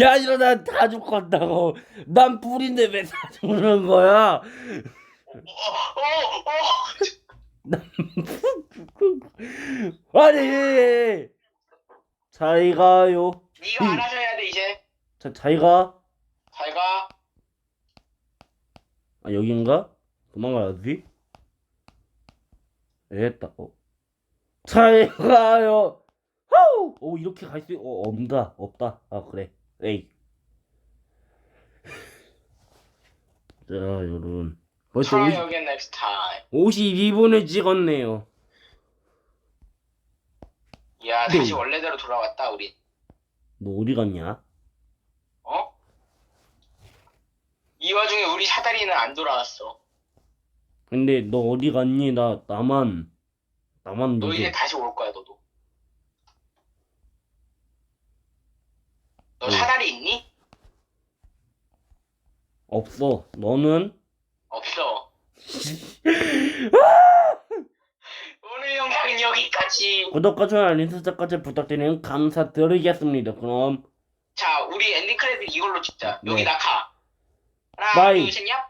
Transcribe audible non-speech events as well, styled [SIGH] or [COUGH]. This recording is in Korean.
야 이러다 다 죽었다고 난 불인데 왜 다 죽는 거야. [LAUGHS] 아니 잘 가요 네가 알아서 해야 돼 이제. 자, 잘 가. 잘 가. 아 여긴가? 도망가야지 됐다 어. 잘 가요 호우! 오 이렇게 갈 수, 어, 없다 없다 아 그래 에이 자 여러분 벌써 Try 50, again next time. 52분을 찍었네요 야 네. 다시 원래대로 돌아왔다 우리. 너 어디 갔냐? 어? 이 와중에 우리 사다리는 안 돌아왔어. 근데 너 어디 갔니? 나 나만 나만 너 이제 다시 올 거야 너도. 너 응. 사다리 있니? 없어 너는? 없어. [LAUGHS] 오늘 영상은 여기까지. 구독과 좋아요 알림 설정까지 부탁드리는 감사드리겠습니다 그럼 자, 우리 엔딩 크레딧 이걸로 찍자. 여기 네. 낙하. 하나, 바이. 둘, 셋, 야.